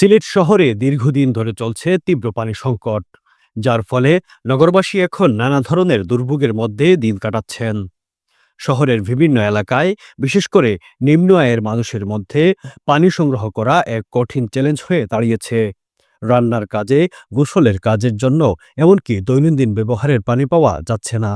সিলেট শহরে দীর্ঘদিন ধরে চলছে তীব্র পানি সংকট, যার ফলে নগরবাসী এখন নানা ধরনের দুর্ভোগের মধ্যে দিন কাটাচ্ছেন। শহরের বিভিন্ন এলাকায়, বিশেষ করে নিম্ন আয়ের মানুষের মধ্যে পানি সংগ্রহ করা এক কঠিন চ্যালেঞ্জ হয়ে দাঁড়িয়েছে। রান্নার কাজে, গোসলের কাজের জন্য, এমনকি দৈনন্দিন ব্যবহারের পানি পাওয়া যাচ্ছে না।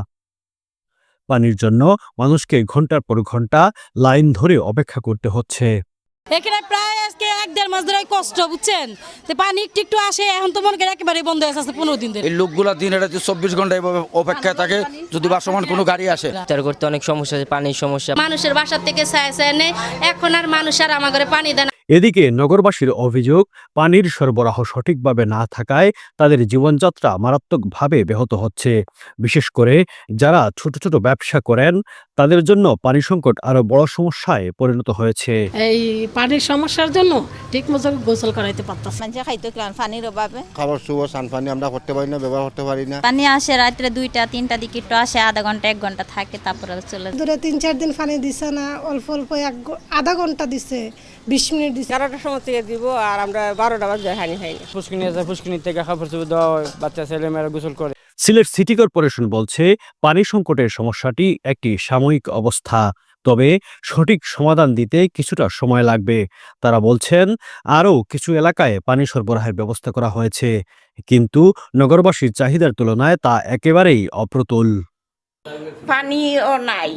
পানির জন্য মানুষকে ঘণ্টার পর ঘণ্টা লাইন ধরে অপেক্ষা করতে হচ্ছে। এখানে প্রায় আজকে এক দেড় মাস ধরে কষ্ট বুঝছেন? তো পানি একটু একটু আসে এখন তো মনে করেন একেবারে বন্ধ হয়ে আসছে পনেরো দিন ধরে। এই লোকগুলা দিন রাতে চব্বিশ ঘণ্টা এভাবে অপেক্ষায় থাকে যদি বাসমান কোনো গাড়ি আসে। তার করতে অনেক সমস্যা আছে পানির সমস্যা। মানুষের বাসার থেকে ছায় ছায় নেই এখন আর মানুষ আর আমার ঘরে পানি দেয় না। এদিকে নগরবাসীর অভিযোগ পানির সরবরাহ সঠিকভাবে না থাকায় তাদের জীবনযাত্রা মারাত্মকভাবে ব্যাহত হচ্ছে। বিশেষ করে যারা ছোট ছোট ব্যবসা করেন তাদের জন্য পানি সংকট আরও বড় সমস্যায় পরিণত হয়েছে। এই পানির সমস্যার জন্য ঠিক মতো গোসল করাইতে পারতাম মানুষে খাইতে ক্লান পানির অভাবে? খাবার শুভ সানপানি আমরা করতে পারি না ব্যবহার করতে পারি না। পানি আসে রাত্রে দুইটা তিনটা দিকে একটু আসে আধা ঘণ্টা এক ঘণ্টা থাকে তারপরে চলে যায়। ধরে তিন চার দিন পানি দিছে না অল্প অল্প এক আধা ঘণ্টা দিছে বিশ মিনিট দিছে। এগারোটার সময় থেকে দিব আর আমরা বারোটা বাজে হানি খাই না। পুষ্কিনি আছে পুষ্কিনি থেকে কাপড় চোপড় দেওয়া হয় বাচ্চা ছেলে মেয়েরা গোসল করে। সিলেট সিটি কর্পোরেশন বলছে পানি সংকটের সমস্যাটি একটি সাময়িক অবস্থা তবে সঠিক সমাধান দিতে কিছুটা সময় লাগবে। তারা বলছেন আরও কিছু এলাকায় পানি সরবরাহের ব্যবস্থা করা হয়েছে কিন্তু নগরবাসীর চাহিদার তুলনায় তা একেবারেই অপ্রতুল। পানিও নাই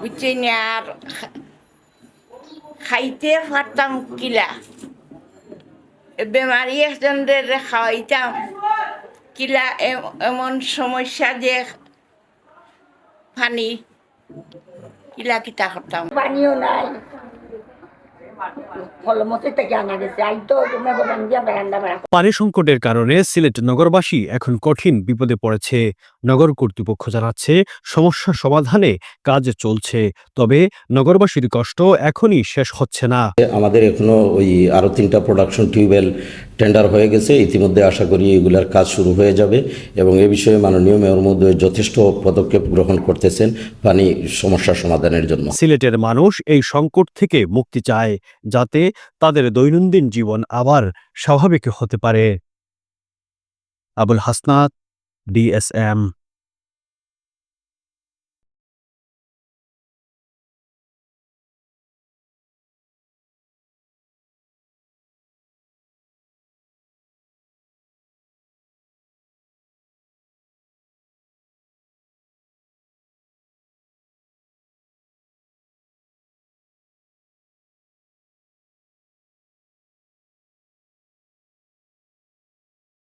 বুঝছি না আর খাইতে পারতাম কিলা। বেমারি একজনদের খাওয়াইতাম কিলা এমন সমস্যা যে পানি কিলা কিতা করতাম পানিও নাই। পানি সংকটের কারণে সিলেট নগরবাসী এখন কঠিন বিপদে পড়েছে। নগর কর্তৃপক্ষ জানাচ্ছে সমস্যা সমাধানে কাজ চলছে তবে নগরবাসীর কষ্ট এখনই শেষ হচ্ছে না। আমাদের এখনও ওই আরও তিনটা প্রোডাকশন টিউবওয়েল টেন্ডার হয়ে গেছে। ইতিমধ্যে আশা করি এগুলার কাজ শুরু হয়ে যাবে এবং এ বিষয়ে মাননীয় মেয়র মধ্যে যথেষ্ট পদক্ষেপ গ্রহণ করতেছেন পানি সমস্যা সমাধানের জন্য। সিলেটের মানুষ এই সংকট থেকে মুক্তি চায় যাতে তাদের দৈনন্দিন জীবন আবার স্বাভাবিক হতে পারে। আবুল হাসনাত ডিএসএম।